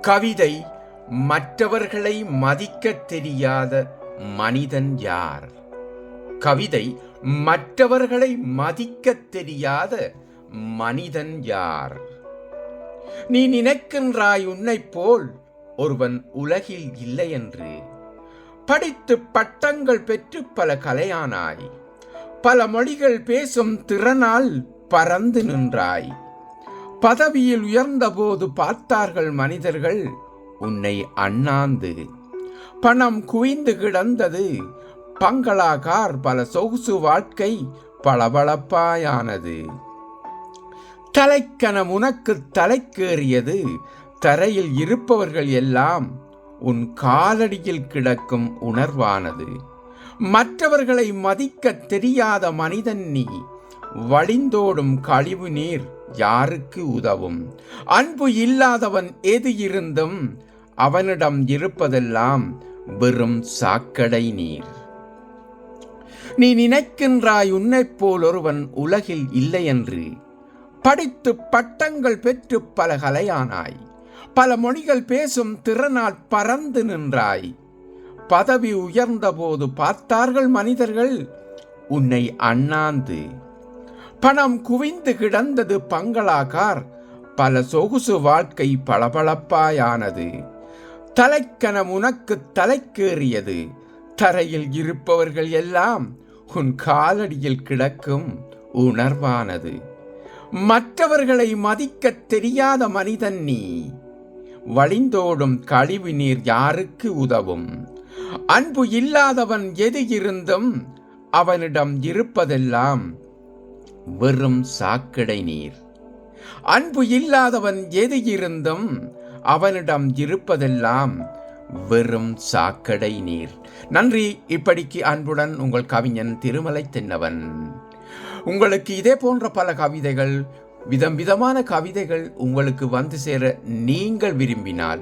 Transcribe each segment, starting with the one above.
கவிதை மற்றவர்களை மதிக்கத் தெரியாத மனிதன் யார்? கவிதை மற்றவர்களை மதிக்கத் தெரியாத மனிதன் யார்? நீ நினைக்கின்றாய் உன்னை போல் ஒருவன் உலகில் இல்லை என்று படித்து பட்டங்கள் பெற்று பல கலையானாய். பல மொழிகள் பேசும் திறனால் பறந்து நின்றாய். பதவியில் உயர்ந்தபோது பார்த்தார்கள் மனிதர்கள் உன்னை அண்ணாந்து. பணம் குவிந்து கிடந்தது. பங்களாகார் பல சொகுசு வாழ்க்கை பளபளப்பாயானது. தலைக்கணம் உனக்கு தலைக்கேறியது. தரையில் இருப்பவர்கள் எல்லாம் உன் காலடியில் கிடக்கும் உணர்வானது. மற்றவர்களை மதிக்கத் தெரியாத மனிதன் நீ. வழிந்தோடும் கழிவு நீர் யாருக்கு உதவும்? அன்பு இல்லாதவன் எது இருந்தும் அவனிடம் இருப்பதெல்லாம் வெறும் சாக்கடை நீர். நீ நினைக்கின்றாய் உன்னைப் போல் ஒருவன் உலகில் இல்லை என்று. படித்து பட்டங்கள் பெற்று பல கலையானாய். பல மொழிகள் பேசும் திறனால் பறந்து நின்றாய். பதவி உயர்ந்தபோது பார்த்தார்கள் மனிதர்கள் உன்னை அண்ணாந்து. பணம் குவிந்து கிடந்தது பங்களாகார். பல சொகுசு வாழ்க்கை பளபளப்பாயானது. தலைக்கணம் உனக்கு தலைக்கேறியது. தரையில் இருப்பவர்கள் எல்லாம் உன் காலடியில் கிடக்கும் உணர்வானது. மற்றவர்களை மதிக்கத் தெரியாத மனிதன் நீ. வழிந்தோடும் கழிவு நீர் யாருக்கு உதவும்? அன்பு இல்லாதவன் எது இருந்தும் அவனிடம் இருப்பதெல்லாம் வெறும் சாக்கடை நீர். அன்பு இல்லாதவன் எது இருந்தும் அவனிடம் இருப்பதெல்லாம் வெறும் சாக்கடை நீர். நன்றி இப்படிக்கு அன்புடன் உங்கள் கவிஞன் திருமலை தென்னவன். உங்களுக்கு இதே போன்ற பல கவிதைகள் விதம் விதமான கவிதைகள் உங்களுக்கு வந்து சேர நீங்கள் விரும்பினால்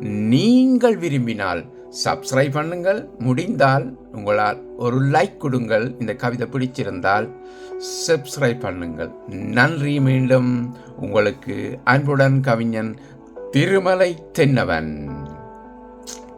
நீங்கள் விரும்பினால் சப்ஸ்கிரைப் பண்ணுங்கள். முடிந்தால் உங்களால் ஒரு லைக் கொடுங்கள். இந்த கவிதை பிடிச்சிருந்தால் சப்ஸ்கிரைப் பண்ணுங்கள். நன்றி மீண்டும். உங்களுக்கு அன்புடன் கவிஞன் திருமலை தென்னவன்.